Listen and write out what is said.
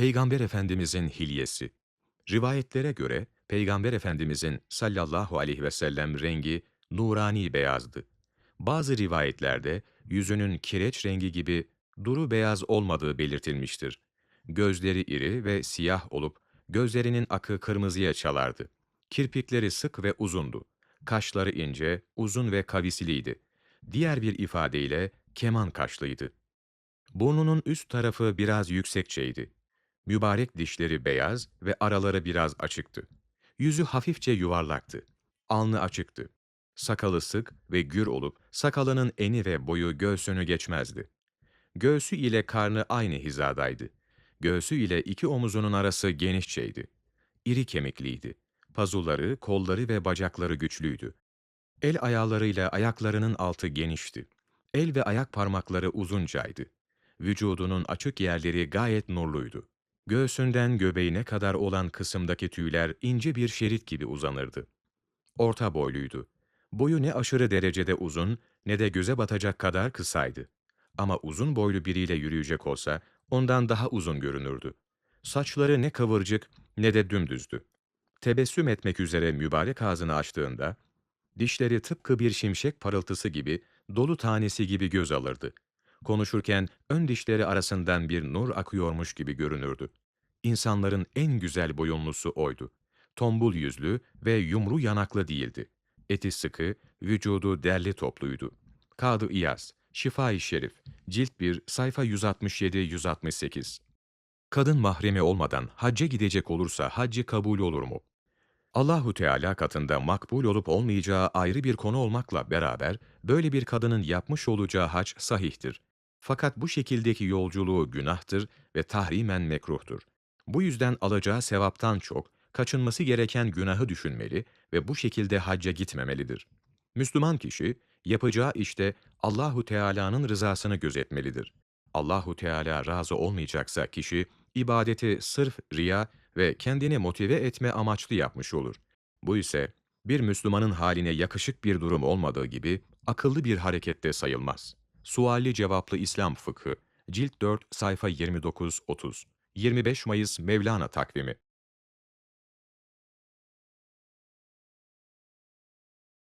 Peygamber Efendimizin hilyesi. Rivayetlere göre Peygamber Efendimizin sallallahu aleyhi ve sellem rengi nurani beyazdı. Bazı rivayetlerde yüzünün kireç rengi gibi duru beyaz olmadığı belirtilmiştir. Gözleri iri ve siyah olup gözlerinin akı kırmızıya çalardı. Kirpikleri sık ve uzundu. Kaşları ince, uzun ve kavisliydi. Diğer bir ifadeyle keman kaşlıydı. Burnunun üst tarafı biraz yüksekçeydi. Mübarek dişleri beyaz ve araları biraz açıktı. Yüzü hafifçe yuvarlaktı. Alnı açıktı. Sakalı sık ve gür olup sakalının eni ve boyu göğsünü geçmezdi. Göğsü ile karnı aynı hizadaydı. Göğsü ile iki omuzunun arası genişçeydi. İri kemikliydi. Pazulları, kolları ve bacakları güçlüydü. El ayağlarıyla ayaklarının altı genişti. El ve ayak parmakları uzuncaydı. Vücudunun açık yerleri gayet nurluydu. Göğsünden göbeğine kadar olan kısımdaki tüyler ince bir şerit gibi uzanırdı. Orta boyluydu. Boyu ne aşırı derecede uzun ne de göze batacak kadar kısaydı. Ama uzun boylu biriyle yürüyecek olsa ondan daha uzun görünürdü. Saçları ne kıvırcık ne de dümdüzdü. Tebessüm etmek üzere mübarek ağzını açtığında, dişleri tıpkı bir şimşek parıltısı gibi, dolu tanesi gibi göz alırdı. Konuşurken ön dişleri arasından bir nur akıyormuş gibi görünürdü. İnsanların en güzel boyunlusu oydu. Tombul yüzlü ve yumru yanaklı değildi. Eti sıkı, vücudu derli topluydu. Kadı İyaz, Şifa-i Şerif, Cilt 1, sayfa 167-168. Kadın mahremi olmadan hacca gidecek olursa haccı kabul olur mu? Allahu Teala katında makbul olup olmayacağı ayrı bir konu olmakla beraber böyle bir kadının yapmış olacağı hac sahihtir. Fakat bu şekildeki yolculuğu günahtır ve tahrimen mekruhtur. Bu yüzden alacağı sevaptan çok kaçınması gereken günahı düşünmeli ve bu şekilde hacca gitmemelidir. Müslüman kişi yapacağı işte Allahu Teala'nın rızasını gözetmelidir. Allahu Teala razı olmayacaksa kişi ibadeti sırf riya ve kendini motive etme amaçlı yapmış olur. Bu ise bir Müslümanın haline yakışık bir durum olmadığı gibi akıllı bir harekette sayılmaz. Sualli cevaplı İslam fıkhı, cilt 4 sayfa 29-30, 25 Mayıs Mevlana takvimi.